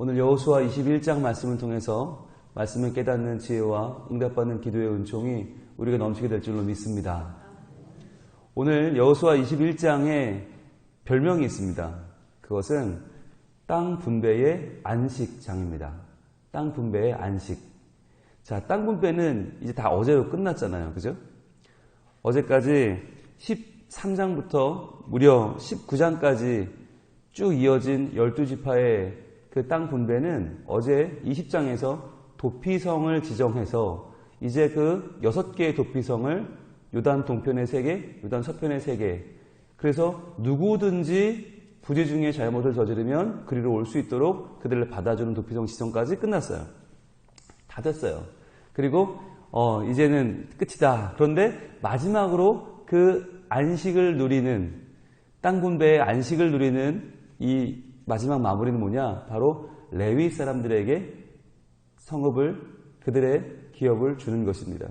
오늘 여호수아 21장 말씀을 통해서 말씀을 깨닫는 지혜와 응답받는 기도의 은총이 우리가 넘치게 될 줄로 믿습니다. 오늘 여호수아 21장에 별명이 있습니다. 그것은 땅 분배의 안식장입니다. 땅 분배의 안식. 자, 땅 분배는 이제 다 어제로 끝났잖아요. 그죠? 어제까지 13장부터 무려 19장까지 쭉 이어진 12지파의 그 땅 분배는 어제 20장에서 도피성을 지정해서 이제 그 6개의 도피성을 요단 동편의 3개, 요단 서편의 3개. 그래서 누구든지 부재 중에 잘못을 저지르면 그리로 올 수 있도록 그들을 받아주는 도피성 지정까지 끝났어요. 다 됐어요. 그리고 어, 이제는 끝이다. 그런데 마지막으로 그 안식을 누리는 땅 분배의 안식을 누리는 이 마지막 마무리는 뭐냐? 바로 레위 사람들에게 성읍을 그들의 기업을 주는 것입니다.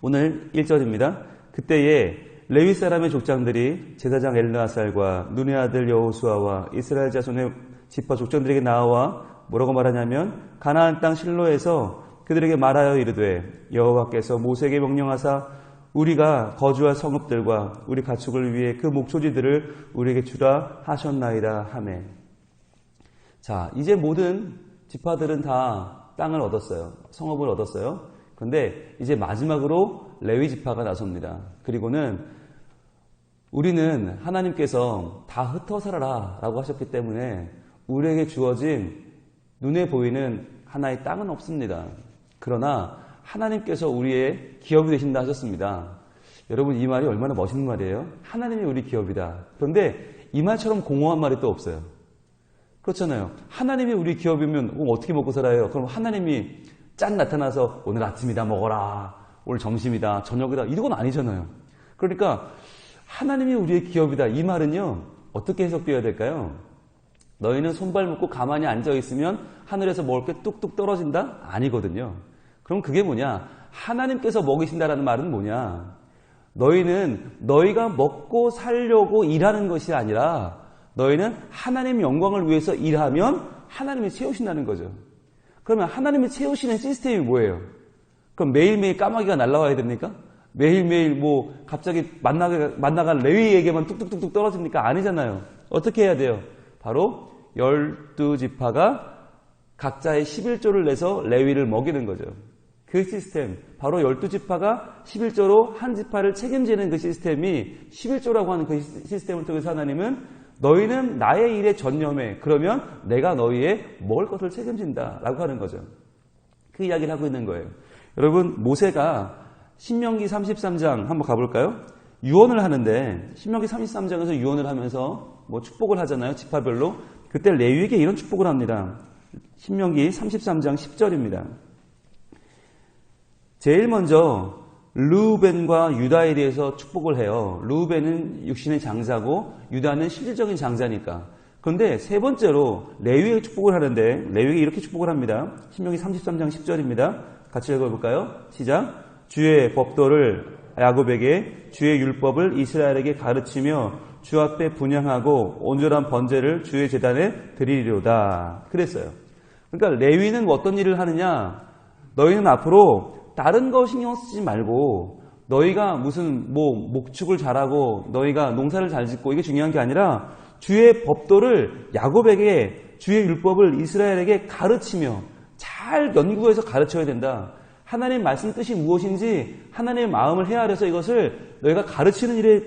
오늘 1절입니다. 그때에 레위 사람의 족장들이 제사장 엘르아살과 눈의 아들 여호수아와 이스라엘 자손의 지파 족장들에게 나와 뭐라고 말하냐면 가나안 땅 실로에서 그들에게 말하여 이르되 여호와께서 모세에게 명령하사 우리가 거주할 성읍들과 우리 가축을 위해 그 목초지들을 우리에게 주라 하셨나이다. 하매 자 이제 모든 지파들은 다 땅을 얻었어요. 성읍을 얻었어요. 그런데 이제 마지막으로 레위 지파가 나섭니다. 그리고는 우리는 하나님께서 다 흩어 살아라 라고 하셨기 때문에 우리에게 주어진 눈에 보이는 하나의 땅은 없습니다. 그러나 하나님께서 우리의 기업이 되신다 하셨습니다. 여러분 이 말이 얼마나 멋있는 말이에요? 하나님이 우리 기업이다. 그런데 이 말처럼 공허한 말이 또 없어요. 그렇잖아요. 하나님이 우리 기업이면 어떻게 먹고 살아요? 그럼 하나님이 짠 나타나서 오늘 아침이다 먹어라. 오늘 점심이다. 저녁이다. 이건 아니잖아요. 그러니까 하나님이 우리의 기업이다. 이 말은요. 어떻게 해석되어야 될까요? 너희는 손발 묶고 가만히 앉아 있으면 하늘에서 먹을 게 뚝뚝 떨어진다? 아니거든요. 그럼 그게 뭐냐? 하나님께서 먹이신다라는 말은 뭐냐? 너희는 너희가 먹고 살려고 일하는 것이 아니라 너희는 하나님 영광을 위해서 일하면 하나님이 채우신다는 거죠. 그러면 하나님이 채우시는 시스템이 뭐예요? 그럼 매일매일 까마귀가 날라와야 됩니까? 매일매일 뭐 갑자기 만나가, 만나간 레위에게만 뚝뚝뚝뚝 떨어집니까? 아니잖아요. 어떻게 해야 돼요? 바로 열두 지파가 각자의 11조를 내서 레위를 먹이는 거죠. 그 시스템, 바로 12지파가 11조로 한 지파를 책임지는 그 시스템이 11조라고 하는 그 시스템을 통해서 하나님은 너희는 나의 일에 전념해. 그러면 내가 너희의 먹을 것을 책임진다. 라고 하는 거죠. 그 이야기를 하고 있는 거예요. 여러분, 모세가 신명기 33장 한번 가볼까요? 유언을 하는데, 신명기 33장에서 유언을 하면서 뭐 축복을 하잖아요. 지파별로. 그때 레위에게 이런 축복을 합니다. 신명기 33장 10절입니다. 제일 먼저 루벤과 유다에 대해서 축복을 해요. 루벤은 육신의 장자고 유다는 실질적인 장자니까. 그런데 세 번째로 레위에게 축복을 하는데 레위에게 이렇게 축복을 합니다. 신명기 33장 10절입니다. 같이 읽어볼까요? 시작. 주의 법도를 야곱에게 주의 율법을 이스라엘에게 가르치며 주 앞에 분양하고 온전한 번제를 주의 재단에 드리리로다. 그랬어요. 그러니까 레위는 어떤 일을 하느냐? 너희는 앞으로 다른 거 신경 쓰지 말고 너희가 무슨 뭐 목축을 잘하고 너희가 농사를 잘 짓고 이게 중요한 게 아니라 주의 법도를 야곱에게 주의 율법을 이스라엘에게 가르치며 잘 연구해서 가르쳐야 된다. 하나님 말씀 뜻이 무엇인지 하나님의 마음을 헤아려서 이것을 너희가 가르치는 일에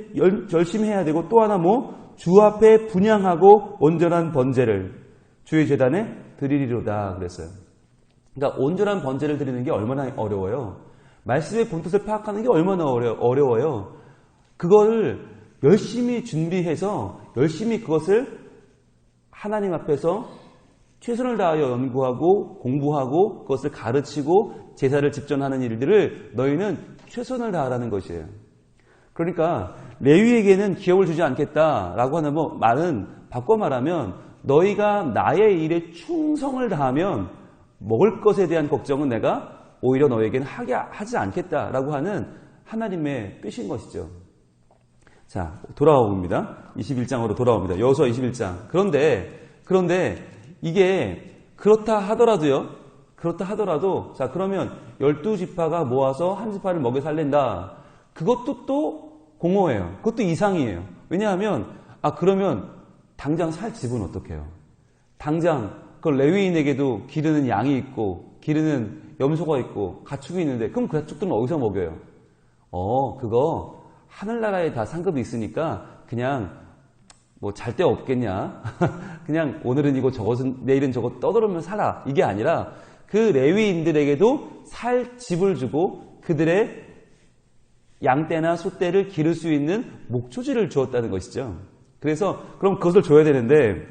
열심히 해야 되고 또 하나 뭐 주 앞에 분양하고 온전한 번제를 주의 재단에 드리리로다 그랬어요. 그러니까 온전한 번제를 드리는 게 얼마나 어려워요. 말씀의 본뜻을 파악하는 게 얼마나 어려, 어려 워요. 그거를 열심히 준비해서 열심히 그것을 하나님 앞에서 최선을 다하여 연구하고 공부하고 그것을 가르치고 제사를 집전하는 일들을 너희는 최선을 다하라는 것이에요. 그러니까 레위에게는 기업을 주지 않겠다라고 하는 뭐 말은 바꿔 말하면 너희가 나의 일에 충성을 다하면 먹을 것에 대한 걱정은 내가 오히려 너에게는 하게 하지 않겠다라고 하는 하나님의 뜻인 것이죠. 자, 돌아옵니다. 21장으로 돌아옵니다. 여호수아 21장. 그런데 그런데 이게 그렇다 하더라도요. 그렇다 하더라도 자 그러면 12지파가 모아서 한 지파를 먹여 살린다. 그것도 또 공허해요. 그것도 이상이에요. 왜냐하면 아 그러면 당장 살 집은 어떡해요? 당장 그 레위인에게도 기르는 양이 있고 기르는 염소가 있고 가축이 있는데 그럼 그 가축들은 어디서 먹여요? 어 그거 하늘나라에 다 상급이 있으니까 그냥 뭐 잘 데 없겠냐? 그냥 오늘은 이거 저것은 내일은 저것 떠들으면 살아. 이게 아니라 그 레위인들에게도 살 집을 주고 그들의 양떼나 소떼를 기를 수 있는 목초지를 주었다는 것이죠. 그래서 그럼 그것을 줘야 되는데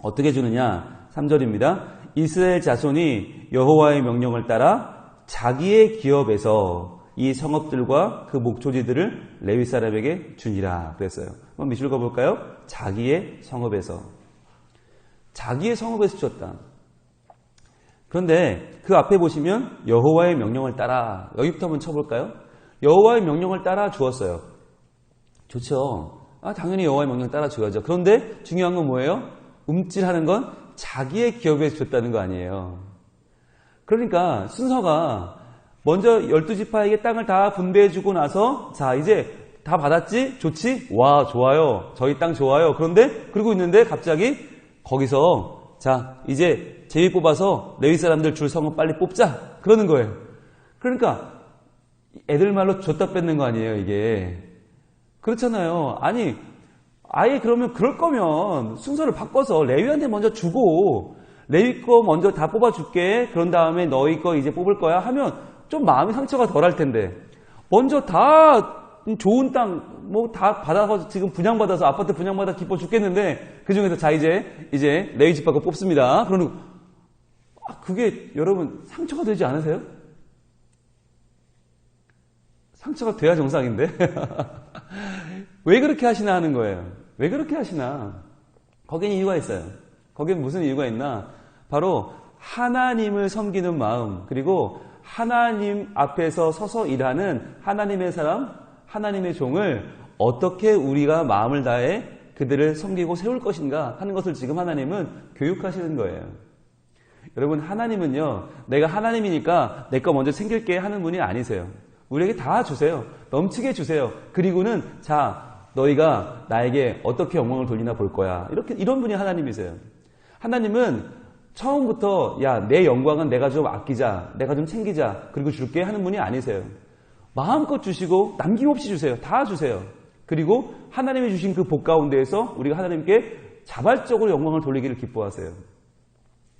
어떻게 주느냐? 3절입니다. 이스라엘 자손이 여호와의 명령을 따라 자기의 기업에서 이 성읍들과 그 목초지들을 레위 사람에게 주니라 그랬어요. 한번 미술 가볼까요? 자기의 성읍에서 자기의 성읍에서 주었다. 그런데 그 앞에 보시면 여호와의 명령을 따라 여기부터 한번 쳐볼까요? 여호와의 명령을 따라 주었어요. 좋죠. 아, 당연히 여호와의 명령 따라 줘야죠. 그런데 중요한 건 뭐예요? 움찔하는 건 자기의 기업에서 줬다는 거 아니에요. 그러니까 순서가 먼저 12지파에게 땅을 다 분배해주고 나서 자 이제 다 받았지? 좋지? 와 좋아요. 저희 땅 좋아요. 그런데 그러고 있는데 갑자기 거기서 자 이제 제비 뽑아서 레위 사람들 줄 성은 빨리 뽑자 그러는 거예요. 그러니까 애들 말로 줬다 뺏는 거 아니에요 이게 그렇잖아요. 아니 아예 그러면 그럴 거면 순서를 바꿔서 레위한테 먼저 주고 레위 거 먼저 다 뽑아줄게. 그런 다음에 너희 거 이제 뽑을 거야 하면 좀 마음이 상처가 덜할 텐데 먼저 다 좋은 땅 뭐 다 받아서 지금 분양받아서 아파트 분양받아 기뻐 죽겠는데 그 중에서 자 이제 이제 레위 집 받고 뽑습니다. 그러는 아, 그게 여러분 상처가 되지 않으세요? 상처가 돼야 정상인데 왜 그렇게 하시나 하는 거예요. 왜 그렇게 하시나? 거기는 이유가 있어요. 거기는 무슨 이유가 있나? 바로 하나님을 섬기는 마음, 그리고 하나님 앞에서 서서 일하는 하나님의 사람, 하나님의 종을 어떻게 우리가 마음을 다해 그들을 섬기고 세울 것인가 하는 것을 지금 하나님은 교육하시는 거예요. 여러분, 하나님은요, 내가 하나님이니까 내 거 먼저 챙길게 하는 분이 아니세요. 우리에게 다 주세요. 넘치게 주세요. 그리고는, 자, 너희가 나에게 어떻게 영광을 돌리나 볼 거야. 이렇게, 이런 분이 하나님이세요. 하나님은 처음부터, 야, 내 영광은 내가 좀 아끼자. 내가 좀 챙기자. 그리고 줄게 하는 분이 아니세요. 마음껏 주시고 남김없이 주세요. 다 주세요. 그리고 하나님이 주신 그 복 가운데에서 우리가 하나님께 자발적으로 영광을 돌리기를 기뻐하세요.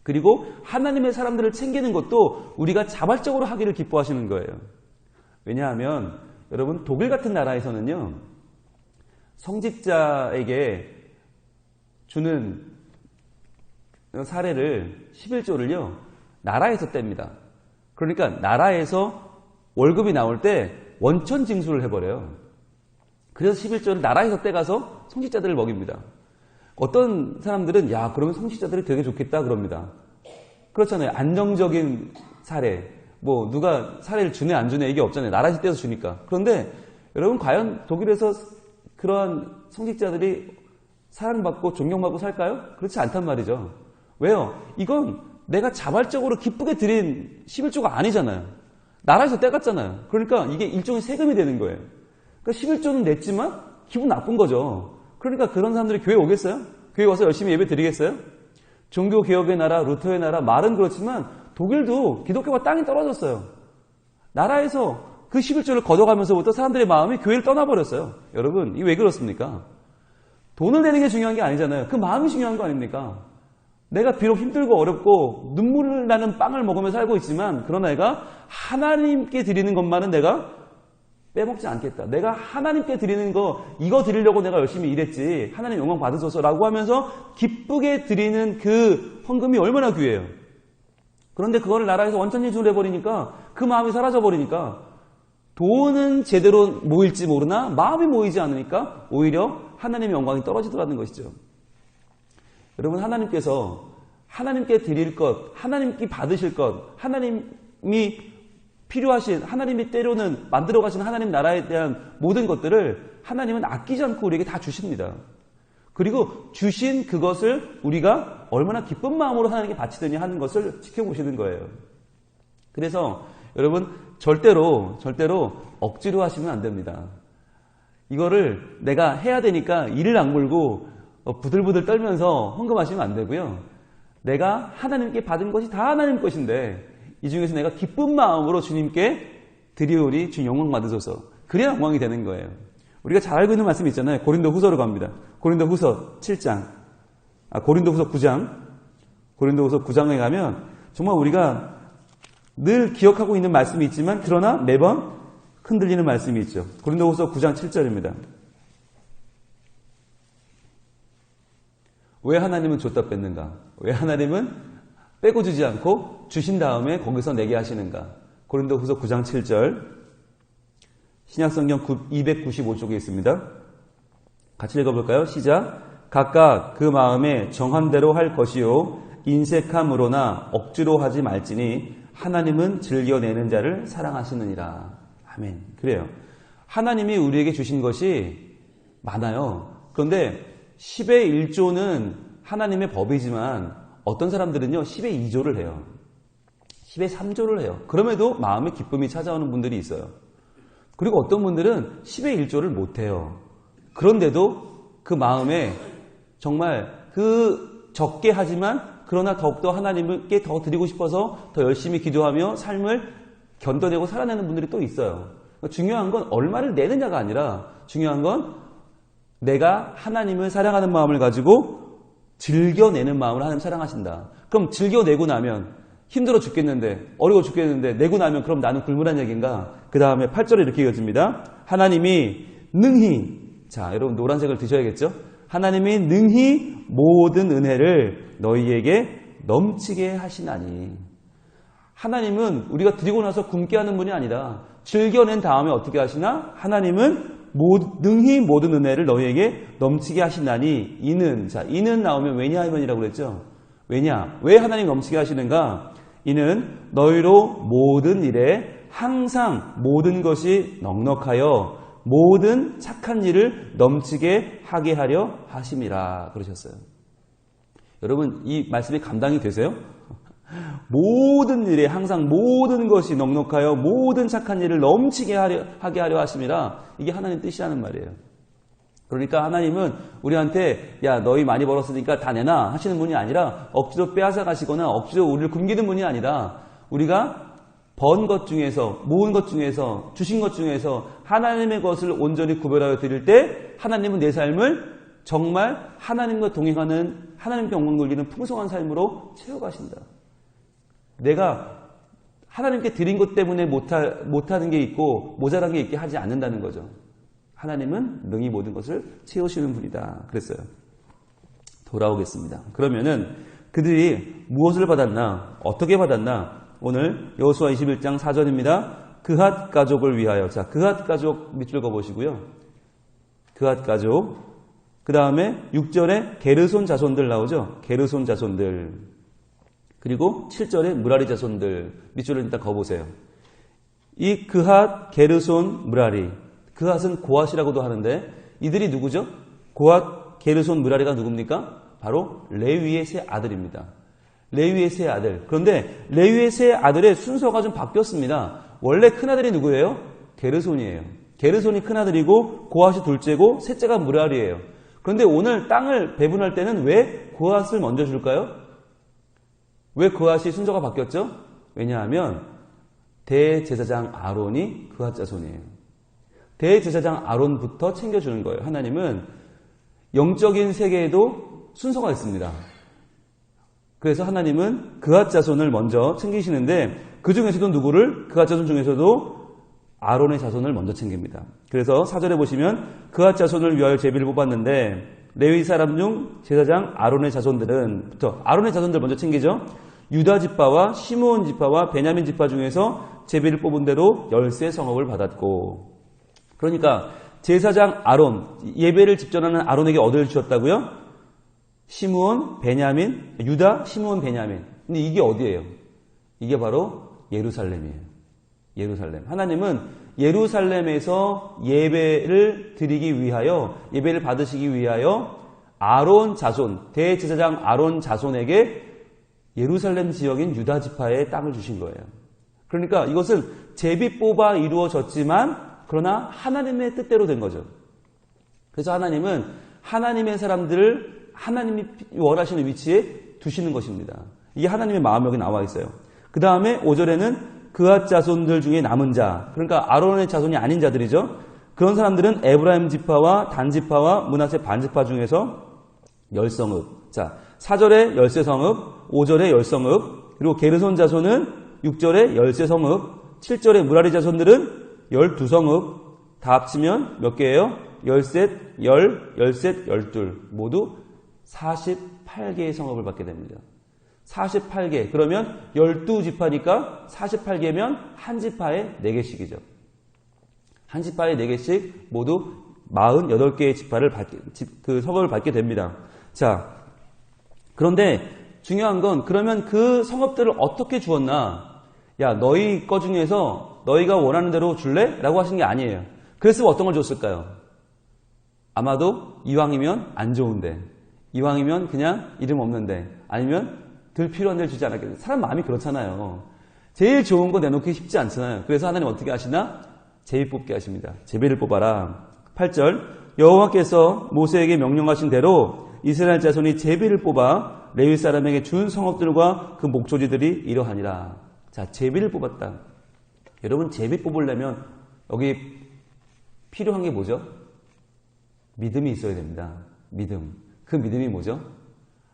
그리고 하나님의 사람들을 챙기는 것도 우리가 자발적으로 하기를 기뻐하시는 거예요. 왜냐하면 여러분 독일 같은 나라에서는요. 성직자에게 주는 사례를 11조를요. 나라에서 뗍니다. 그러니까 나라에서 월급이 나올 때 원천 징수를 해버려요. 그래서 11조를 나라에서 떼가서 성직자들을 먹입니다. 어떤 사람들은 야 그러면 성직자들이 되게 좋겠다 그럽니다. 그렇잖아요. 안정적인 사례. 뭐 누가 사례를 주네 안 주네 이게 없잖아요. 나라에서 떼서 주니까. 그런데 여러분 과연 독일에서 그러한 성직자들이 사랑받고 존경받고 살까요? 그렇지 않단 말이죠. 왜요? 이건 내가 자발적으로 기쁘게 드린 11조가 아니잖아요. 나라에서 떼갔잖아요. 그러니까 이게 일종의 세금이 되는 거예요. 그러니까 11조는 냈지만 기분 나쁜 거죠. 그러니까 그런 사람들이 교회 오겠어요? 교회 와서 열심히 예배 드리겠어요? 종교 개혁의 나라, 루터의 나라 말은 그렇지만 독일도 기독교가 땅이 떨어졌어요. 나라에서 그 11조를 걷어가면서부터 사람들의 마음이 교회를 떠나버렸어요. 여러분, 이게 왜 그렇습니까? 돈을 내는 게 중요한 게 아니잖아요. 그 마음이 중요한 거 아닙니까? 내가 비록 힘들고 어렵고 눈물 나는 빵을 먹으며 살고 있지만 그러나 내가 하나님께 드리는 것만은 내가 빼먹지 않겠다. 내가 하나님께 드리는 거 이거 드리려고 내가 열심히 일했지. 하나님 영광 받으소서라고 하면서 기쁘게 드리는 그 헌금이 얼마나 귀해요. 그런데 그거를 나라에서 원천징수를 해버리니까 그 마음이 사라져버리니까 돈은 제대로 모일지 모르나 마음이 모이지 않으니까 오히려 하나님의 영광이 떨어지더라는 것이죠. 여러분 하나님께서 하나님께 드릴 것, 하나님께 받으실 것, 하나님이 필요하신 하나님이 때로는 만들어 가신 하나님 나라에 대한 모든 것들을 하나님은 아끼지 않고 우리에게 다 주십니다. 그리고 주신 그것을 우리가 얼마나 기쁜 마음으로 하나님께 바치더니 하는 것을 지켜보시는 거예요. 그래서 여러분 절대로 절대로 억지로 하시면 안 됩니다. 이거를 내가 해야 되니까 이를 악물고 어, 부들부들 떨면서 헌금하시면 안 되고요. 내가 하나님께 받은 것이 다 하나님 것인데 이 중에서 내가 기쁜 마음으로 주님께 드리오리 주님 영광 받으소서. 그래야 영광이 되는 거예요. 우리가 잘 알고 있는 말씀이 있잖아요. 고린도 후서로 갑니다. 고린도 후서 7장. 아, 고린도 후서 9장. 고린도 후서 9장에 가면 정말 우리가 늘 기억하고 있는 말씀이 있지만 그러나 매번 흔들리는 말씀이 있죠. 고린도 후서 9장 7절입니다. 왜 하나님은 줬다 뺐는가? 왜 하나님은 빼고 주지 않고 주신 다음에 거기서 내게 하시는가? 고린도 후서 9장 7절 신약성경 295쪽에 있습니다. 같이 읽어볼까요? 시작. 각각 그 마음에 정한 대로 할 것이요 인색함으로나 억지로 하지 말지니 하나님은 즐겨내는 자를 사랑하시느니라. 아멘. 그래요. 하나님이 우리에게 주신 것이 많아요. 그런데 10의 1조는 하나님의 법이지만 어떤 사람들은요, 10의 2조를 해요. 10의 3조를 해요. 그럼에도 마음에 기쁨이 찾아오는 분들이 있어요. 그리고 어떤 분들은 10의 1조를 못해요. 그런데도 그 마음에 정말 그 적게 하지만 그러나 더욱더 하나님께 더 드리고 싶어서 더 열심히 기도하며 삶을 견뎌내고 살아내는 분들이 또 있어요. 중요한 건 얼마를 내느냐가 아니라 중요한 건 내가 하나님을 사랑하는 마음을 가지고 즐겨내는 마음을 하나님 사랑하신다. 그럼 즐겨내고 나면 힘들어 죽겠는데 어려워 죽겠는데 내고 나면 그럼 나는 굶으란 얘기인가? 그 다음에 8절에 이렇게 이어집니다. 하나님이 능히 자 여러분 노란색을 드셔야겠죠? 하나님이 능히 모든 은혜를 너희에게 넘치게 하시나니 하나님은 우리가 드리고 나서 굶게 하는 분이 아니라 즐겨낸 다음에 어떻게 하시나? 하나님은 능히 모든 은혜를 너희에게 넘치게 하시나니 이는 자 이는 나오면 왜냐하면이라고 그랬죠. 왜냐? 왜 하나님 넘치게 하시는가? 이는 너희로 모든 일에 항상 모든 것이 넉넉하여 모든 착한 일을 넘치게 하게 하려 하심이라 그러셨어요. 여러분 이 말씀이 감당이 되세요? 모든 일에 항상 모든 것이 넉넉하여 모든 착한 일을 넘치게 하려, 하게 하려 하심이라 이게 하나님 뜻이라는 말이에요. 그러니까 하나님은 우리한테 야 너희 많이 벌었으니까 다 내놔 하시는 분이 아니라 억지로 빼앗아 가시거나 억지로 우리를 굶기는 분이 아니라 우리가 번 것 중에서 모은 것 중에서 주신 것 중에서 하나님의 것을 온전히 구별하여 드릴 때 하나님은 내 삶을 정말 하나님과 동행하는 하나님께 영광 돌리는 풍성한 삶으로 채워가신다. 내가 하나님께 드린 것 때문에 못하, 못하는 게 있고 모자란 게 있게 하지 않는다는 거죠. 하나님은 능히 모든 것을 채우시는 분이다. 그랬어요. 돌아오겠습니다. 그러면은 그들이 무엇을 받았나? 어떻게 받았나? 오늘 여호수아 21장 4절입니다. 그핫 가족을 위하여. 자, 그핫 가족 밑줄 거 보시고요. 그핫 가족. 그 다음에 6절에 게르손 자손들 나오죠. 게르손 자손들. 그리고 7절에 무라리 자손들 밑줄을 일단 거 보세요. 이 그핫, 게르손, 무라리. 그핫은 고핫이라고도 하는데 이들이 누구죠? 고핫, 게르손, 무라리가 누굽니까? 바로 레위의 세 아들입니다. 레위의 세 아들. 그런데 레위의 세 아들의 순서가 좀 바뀌었습니다. 원래 큰아들이 누구예요? 게르손이에요. 게르손이 큰아들이고 고핫이 둘째고 셋째가 무라리예요. 그런데 오늘 땅을 배분할 때는 왜 고핫을 먼저 줄까요? 왜 그핫이 순서가 바뀌었죠? 왜냐하면 대제사장 아론이 그핫 자손이에요. 대제사장 아론부터 챙겨주는 거예요. 하나님은 영적인 세계에도 순서가 있습니다. 그래서 하나님은 그핫 자손을 먼저 챙기시는데 그 중에서도 누구를 그핫 자손 중에서도 아론의 자손을 먼저 챙깁니다. 그래서 사절에 보시면 그핫 자손을 위하여 제비를 뽑았는데 레위 사람 중 제사장 아론의 자손들은부터 아론의 자손들 먼저 챙기죠. 유다 지파와 시므온 지파와 베냐민 지파 중에서 제비를 뽑은 대로 열세 성업을 받았고 그러니까 제사장 아론 예배를 집전하는 아론에게 어디를 주었다고요? 시므온, 베냐민, 유다, 시므온, 베냐민. 근데 이게 어디예요? 이게 바로 예루살렘이에요. 예루살렘. 하나님은 예루살렘에서 예배를 드리기 위하여 예배를 받으시기 위하여 아론 자손, 대제사장 아론 자손에게 예루살렘 지역인 유다 지파에 땅을 주신 거예요. 그러니까 이것은 제비 뽑아 이루어졌지만 그러나 하나님의 뜻대로 된 거죠. 그래서 하나님은 하나님의 사람들을 하나님이 원하시는 위치에 두시는 것입니다. 이게 하나님의 마음 여기 나와 있어요. 그 다음에 5절에는 그앗 자손들 중에 남은 자, 그러니까 아론의 자손이 아닌 자들이죠. 그런 사람들은 에브라임 지파와 단 지파와 문하세 반 지파 중에서 열성읍. 자, 4절에 열세성읍, 5절에 열성읍, 그리고 게르손 자손은 6절에 열세성읍, 7절에 무라리 자손들은 열두성읍, 다 합치면 몇 개예요? 열셋, 열, 열셋, 열둘. 모두 48개의 성읍을 받게 됩니다. 48개. 그러면 12지파니까 48개면 한 지파에 4개씩이죠. 한 지파에 4개씩 모두 48개의 지파를 받게, 그 성읍을 받게 됩니다. 자, 그런데 중요한 건 그러면 그 성읍들을 어떻게 주었나? 야, 너희 거 중에서 너희가 원하는 대로 줄래? 라고 하신 게 아니에요. 그랬으면 어떤 걸 줬을까요? 아마도 이왕이면 안 좋은데, 이왕이면 그냥 이름 없는데, 아니면 들 필요한 데를 주지 않았겠어요. 사람 마음이 그렇잖아요. 제일 좋은 거 내놓기 쉽지 않잖아요. 그래서 하나님 어떻게 하시나? 제비 뽑게 하십니다. 제비를 뽑아라. 8절 여호와께서 모세에게 명령하신 대로 이스라엘 자손이 제비를 뽑아 레위 사람에게 준 성읍들과 그 목조지들이 이러하니라. 자, 제비를 뽑았다. 여러분 제비 뽑으려면 여기 필요한 게 뭐죠? 믿음이 있어야 됩니다. 믿음. 그 믿음이 뭐죠?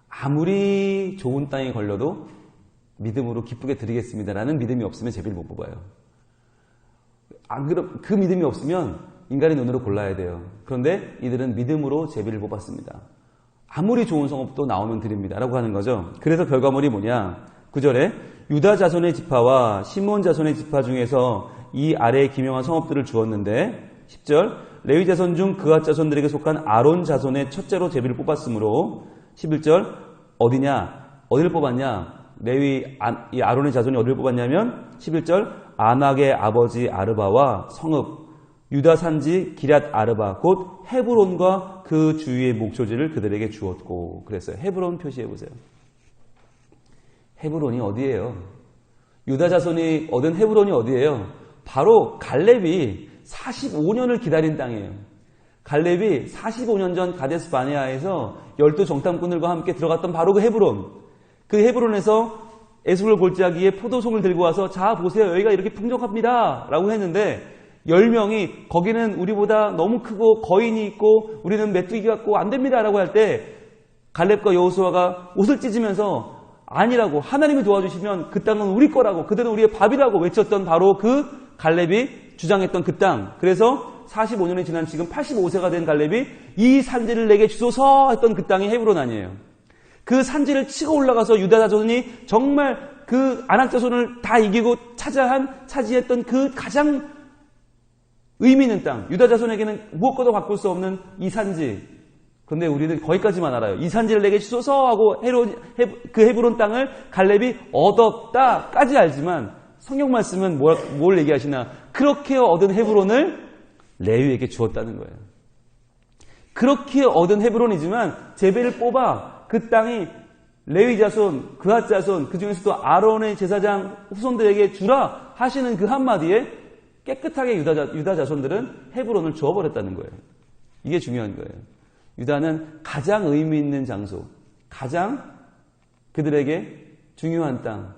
아무리 좋은 땅에 걸려도 믿음으로 기쁘게 드리겠습니다라는 믿음이 없으면 제비를 못 뽑아요. 안 그럼 그 믿음이 없으면 인간의 눈으로 골라야 돼요. 그런데 이들은 믿음으로 제비를 뽑았습니다. 아무리 좋은 성업도 나오면 드립니다라고 하는 거죠. 그래서 결과물이 뭐냐? 9절에 유다 자손의 지파와 시몬 자손의 지파 중에서 이 아래의 기명한 성업들을 주었는데 10절 레위 자손 중 그앗 자손들에게 속한 아론 자손의 첫째로 제비를 뽑았으므로 11절 어디냐? 어디를 뽑았냐? 레위 아, 이 아론의 자손이 어디를 뽑았냐면 11절 아낙의 아버지 아르바와 성읍 유다 산지 기랏 아르바 곧 헤브론과 그 주위의 목초지를 그들에게 주었고 그랬어요. 헤브론 표시해 보세요. 헤브론이 어디예요? 유다 자손이 얻은 헤브론이 어디예요? 바로 갈렙이 45년을 기다린 땅이에요. 갈렙이 45년 전 가데스 바네아에서 열두 정탐꾼들과 함께 들어갔던 바로 그 헤브론. 그 헤브론에서 에스골 골짜기에 포도송을 들고 와서 자 보세요 여기가 이렇게 풍족합니다 라고 했는데 10명이 거기는 우리보다 너무 크고 거인이 있고 우리는 메뚜기 같고 안 됩니다 라고 할 때 갈렙과 여호수아가 옷을 찢으면서 아니라고 하나님이 도와주시면 그 땅은 우리 거라고 그들은 우리의 밥이라고 외쳤던 바로 그 갈렙이 주장했던 그 땅 그래서 45년이 지난 지금 85세가 된 갈렙이 이 산지를 내게 주소서 했던 그 땅이 헤브론 아니에요 그 산지를 치고 올라가서 유다 자손이 정말 그 아낙 자손을 다 이기고 차지한 차지했던 그 가장 의미 있는 땅, 유다 자손에게는 무엇과도 바꿀 수 없는 이 산지. 그런데 우리는 거기까지만 알아요. 이 산지를 내게 주소서 하고 헤론, 그 헤브론 땅을 갈렙이 얻었다까지 알지만 성경 말씀은 뭘, 뭘 얘기하시나? 그렇게 얻은 헤브론을 레위에게 주었다는 거예요. 그렇게 얻은 헤브론이지만 제배를 뽑아 그 땅이 레위 자손, 그앗 자손, 그 중에서도 아론의 제사장 후손들에게 주라 하시는 그 한마디에 깨끗하게 유다, 자, 유다 자손들은 헤브론을 주어버렸다는 거예요. 이게 중요한 거예요. 유다는 가장 의미 있는 장소, 가장 그들에게 중요한 땅,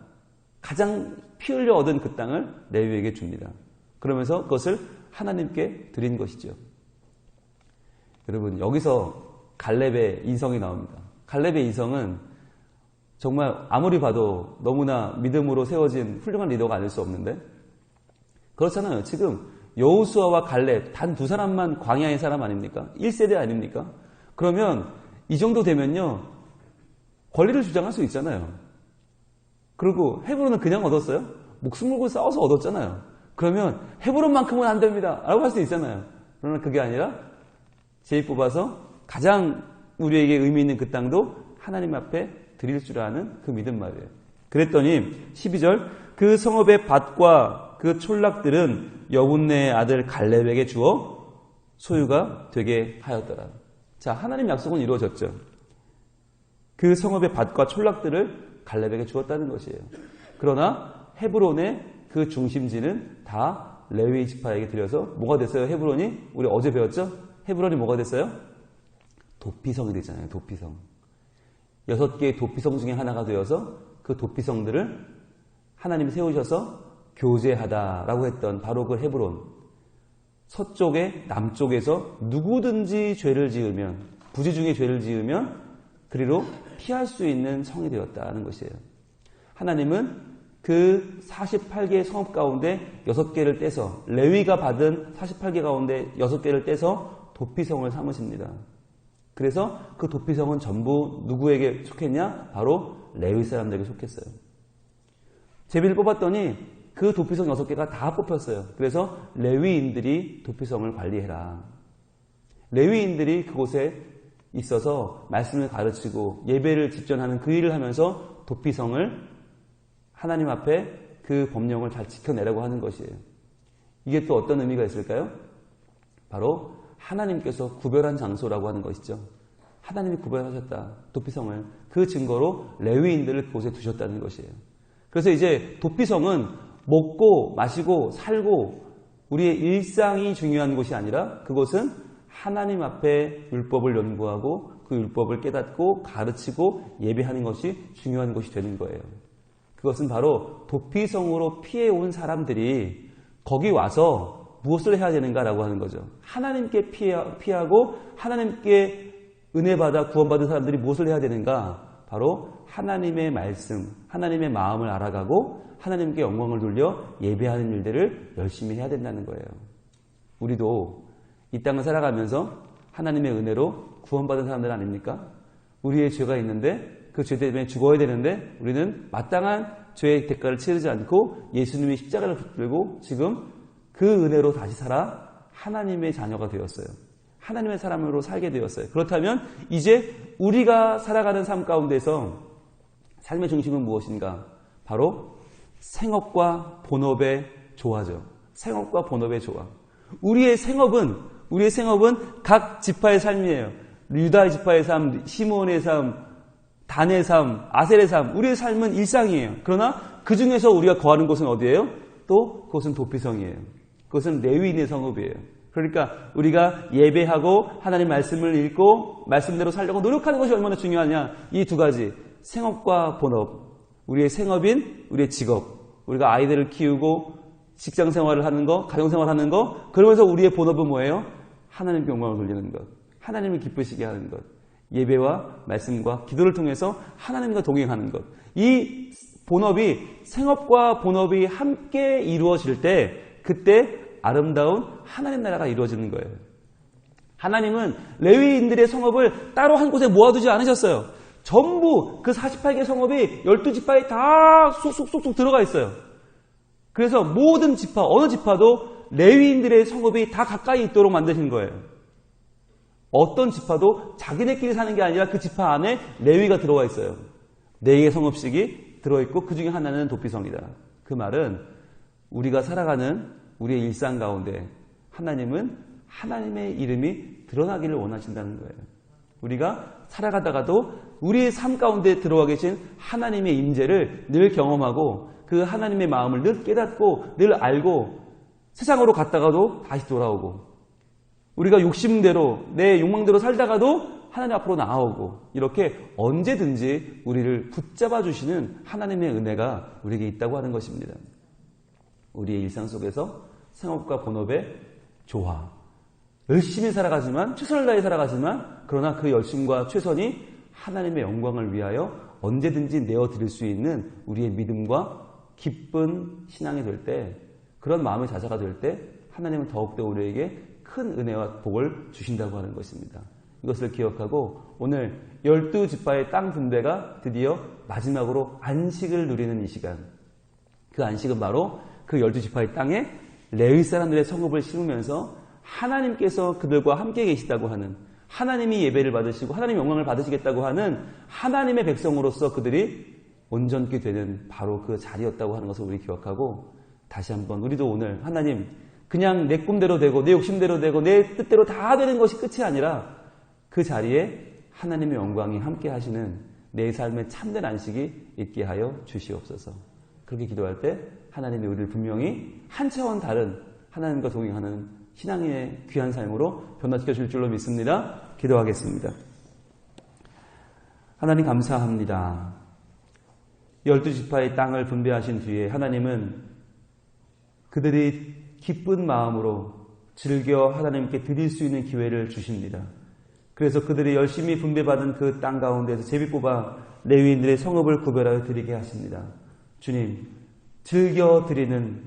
가장 피 흘려 얻은 그 땅을 레위에게 줍니다. 그러면서 그것을 하나님께 드린 것이죠. 여러분, 여기서 갈렙의 인성이 나옵니다. 갈렙의 이성은 정말 아무리 봐도 너무나 믿음으로 세워진 훌륭한 리더가 아닐 수 없는데 그렇잖아요. 지금 여우수아와 갈렙 단 두 사람만 광야의 사람 아닙니까? 1세대 아닙니까? 그러면 이 정도 되면요. 권리를 주장할 수 있잖아요. 그리고 헤브론은 그냥 얻었어요? 목숨 걸고 싸워서 얻었잖아요. 그러면 헤브론만큼은 안 됩니다. 라고 할 수 있잖아요. 그러나 그게 아니라 제일 뽑아서 가장 우리에게 의미 있는 그 땅도 하나님 앞에 드릴 줄 아는 그 믿음 말이에요. 그랬더니 12절 그 성읍의 밭과 그 촌락들은 여분네의 아들 갈렙에게 주어 소유가 되게 하였더라. 자, 하나님 약속은 이루어졌죠. 그 성읍의 밭과 촌락들을 갈렙에게 주었다는 것이에요. 그러나 헤브론의 그 중심지는 다 레위 지파에게 들여서 뭐가 됐어요? 헤브론이 우리 어제 배웠죠? 헤브론이 뭐가 됐어요? 도피성이 되잖아요. 도피성. 여섯 개의 도피성 중에 하나가 되어서 그 도피성들을 하나님이 세우셔서 교제하다라고 했던 바로 그 헤브론. 서쪽에 남쪽에서 누구든지 죄를 지으면 부지 중에 죄를 지으면 그리로 피할 수 있는 성이 되었다는 것이에요. 하나님은 그 48개의 성읍 가운데 6개를 떼서 레위가 받은 48개 가운데 6개를 떼서 도피성을 삼으십니다. 그래서 그 도피성은 전부 누구에게 속했냐? 바로 레위 사람들에게 속했어요. 제비를 뽑았더니 그 도피성 6개가 다 뽑혔어요. 그래서 레위인들이 도피성을 관리해라. 레위인들이 그곳에 있어서 말씀을 가르치고 예배를 집전하는 그 일을 하면서 도피성을 하나님 앞에 그 법령을 잘 지켜내라고 하는 것이에요. 이게 또 어떤 의미가 있을까요? 바로 하나님께서 구별한 장소라고 하는 것이죠. 하나님이 구별하셨다. 도피성을. 그 증거로 레위인들을 그곳에 두셨다는 것이에요. 그래서 이제 도피성은 먹고 마시고 살고 우리의 일상이 중요한 곳이 아니라 그곳은 하나님 앞에 율법을 연구하고 그 율법을 깨닫고 가르치고 예배하는 것이 중요한 것이 되는 거예요. 그것은 바로 도피성으로 피해온 사람들이 거기 와서 무엇을 해야 되는가라고 하는 거죠. 하나님께 피하고 하나님께 은혜 받아 구원받은 사람들이 무엇을 해야 되는가? 바로 하나님의 말씀, 하나님의 마음을 알아가고 하나님께 영광을 돌려 예배하는 일들을 열심히 해야 된다는 거예요. 우리도 이 땅을 살아가면서 하나님의 은혜로 구원받은 사람들 아닙니까? 우리의 죄가 있는데 그 죄 때문에 죽어야 되는데 우리는 마땅한 죄의 대가를 치르지 않고 예수님이 십자가를 붙들고 지금 그 은혜로 다시 살아 하나님의 자녀가 되었어요. 하나님의 사람으로 살게 되었어요. 그렇다면 이제 우리가 살아가는 삶 가운데서 삶의 중심은 무엇인가? 바로 생업과 본업의 조화죠. 생업과 본업의 조화. 우리의 생업은 우리의 생업은 각 지파의 삶이에요. 유다 지파의 삶, 시몬의 삶, 단의 삶, 아셀의 삶. 우리의 삶은 일상이에요. 그러나 그 중에서 우리가 거하는 곳은 어디예요? 또 그것은 도피성이에요. 그것은 레위인의 성읍이에요. 그러니까 우리가 예배하고 하나님 말씀을 읽고 말씀대로 살려고 노력하는 것이 얼마나 중요하냐. 이 두 가지. 생업과 본업. 우리의 생업인 우리의 직업. 우리가 아이들을 키우고 직장 생활을 하는 거, 가정 생활을 하는 거. 그러면서 우리의 본업은 뭐예요? 하나님께 영광을 돌리는 것. 하나님을 기쁘시게 하는 것. 예배와 말씀과 기도를 통해서 하나님과 동행하는 것. 이 본업이 생업과 본업이 함께 이루어질 때 그때 아름다운 하나님 나라가 이루어지는 거예요. 하나님은 레위인들의 성업을 따로 한 곳에 모아두지 않으셨어요. 전부 그 48개 성업이 12지파에 다 쏙쏙쏙쏙 들어가 있어요. 그래서 모든 지파, 어느 지파도 레위인들의 성업이 다 가까이 있도록 만드신 거예요. 어떤 지파도 자기네끼리 사는 게 아니라 그 지파 안에 레위가 들어와 있어요. 네 개의 성읍씩이 들어있고 그 중에 하나는 도피성이다. 그 말은 우리가 살아가는 우리의 일상 가운데 하나님은 하나님의 이름이 드러나기를 원하신다는 거예요. 우리가 살아가다가도 우리의 삶 가운데 들어와 계신 하나님의 임재를 늘 경험하고 그 하나님의 마음을 늘 깨닫고 늘 알고 세상으로 갔다가도 다시 돌아오고 우리가 욕심대로 내 욕망대로 살다가도 하나님 앞으로 나아오고 이렇게 언제든지 우리를 붙잡아 주시는 하나님의 은혜가 우리에게 있다고 하는 것입니다. 우리의 일상 속에서 생업과 본업의 조화. 열심히 살아가지만 최선을 다해 살아가지만 그러나 그 열심과 최선이 하나님의 영광을 위하여 언제든지 내어 드릴 수 있는 우리의 믿음과 기쁜 신앙이 될 때 그런 마음의 자세가 될 때 하나님은 더욱더 우리에게 큰 은혜와 복을 주신다고 하는 것입니다. 이것을 기억하고 오늘 열두 지파의 땅 분배가 드디어 마지막으로 안식을 누리는 이 시간. 그 안식은 바로 그 열두 지파의 땅에 레위 사람들의 성읍을 심으면서 하나님께서 그들과 함께 계시다고 하는 하나님이 예배를 받으시고 하나님 영광을 받으시겠다고 하는 하나님의 백성으로서 그들이 온전케 되는 바로 그 자리였다고 하는 것을 우리 기억하고 다시 한번 우리도 오늘 하나님 그냥 내 꿈대로 되고 내 욕심대로 되고 내 뜻대로 다 되는 것이 끝이 아니라 그 자리에 하나님의 영광이 함께 하시는 내 삶의 참된 안식이 있게 하여 주시옵소서. 그렇게 기도할 때 하나님이 우리를 분명히 한 차원 다른 하나님과 동행하는 신앙인의 귀한 삶으로 변화시켜 줄 줄로 믿습니다. 기도하겠습니다. 하나님 감사합니다. 열두 지파의 땅을 분배하신 뒤에 하나님은 그들이 기쁜 마음으로 즐겨 하나님께 드릴 수 있는 기회를 주십니다. 그래서 그들이 열심히 분배받은 그 땅 가운데서 제비 뽑아 레위인들의 성읍을 구별하여 드리게 하십니다. 주님, 즐겨 드리는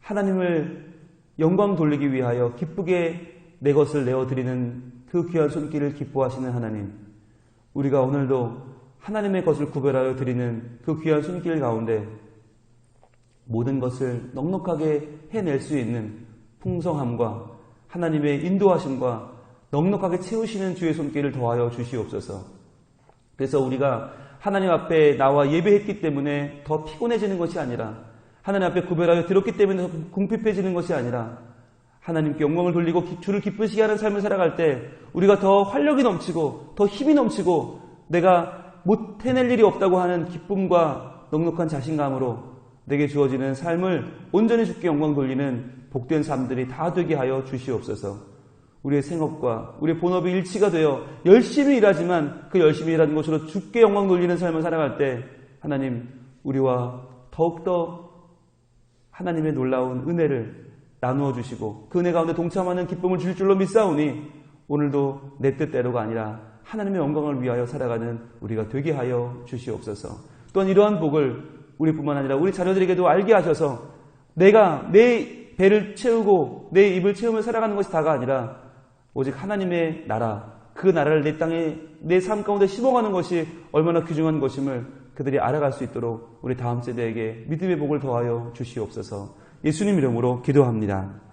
하나님을 영광 돌리기 위하여 기쁘게 내 것을 내어 드리는 그 귀한 손길을 기뻐하시는 하나님. 우리가 오늘도 하나님의 것을 구별하여 드리는 그 귀한 손길 가운데 모든 것을 넉넉하게 해낼 수 있는 풍성함과 하나님의 인도하심과 넉넉하게 채우시는 주의 손길을 더하여 주시옵소서. 그래서 우리가 하나님 앞에 나와 예배했기 때문에 더 피곤해지는 것이 아니라 하나님 앞에 구별하여 들었기 때문에 더 궁핍해지는 것이 아니라 하나님께 영광을 돌리고 주를 기쁘시게 하는 삶을 살아갈 때 우리가 더 활력이 넘치고 더 힘이 넘치고 내가 못 해낼 일이 없다고 하는 기쁨과 넉넉한 자신감으로 내게 주어지는 삶을 온전히 주께 영광 돌리는 복된 삶들이 다 되게 하여 주시옵소서. 우리의 생업과 우리의 본업이 일치가 되어 열심히 일하지만 그 열심히 일하는 것으로 주께 영광 돌리는 삶을 살아갈 때 하나님 우리와 더욱더 하나님의 놀라운 은혜를 나누어 주시고 그 은혜 가운데 동참하는 기쁨을 줄 줄로 믿사오니 오늘도 내 뜻대로가 아니라 하나님의 영광을 위하여 살아가는 우리가 되게 하여 주시옵소서. 또한 이러한 복을 우리뿐만 아니라 우리 자녀들에게도 알게 하셔서 내가 내 배를 채우고 내 입을 채우며 살아가는 것이 다가 아니라 오직 하나님의 나라, 그 나라를 내 땅에 내 삶 가운데 심어가는 것이 얼마나 귀중한 것임을 그들이 알아갈 수 있도록 우리 다음 세대에게 믿음의 복을 더하여 주시옵소서. 예수님 이름으로 기도합니다.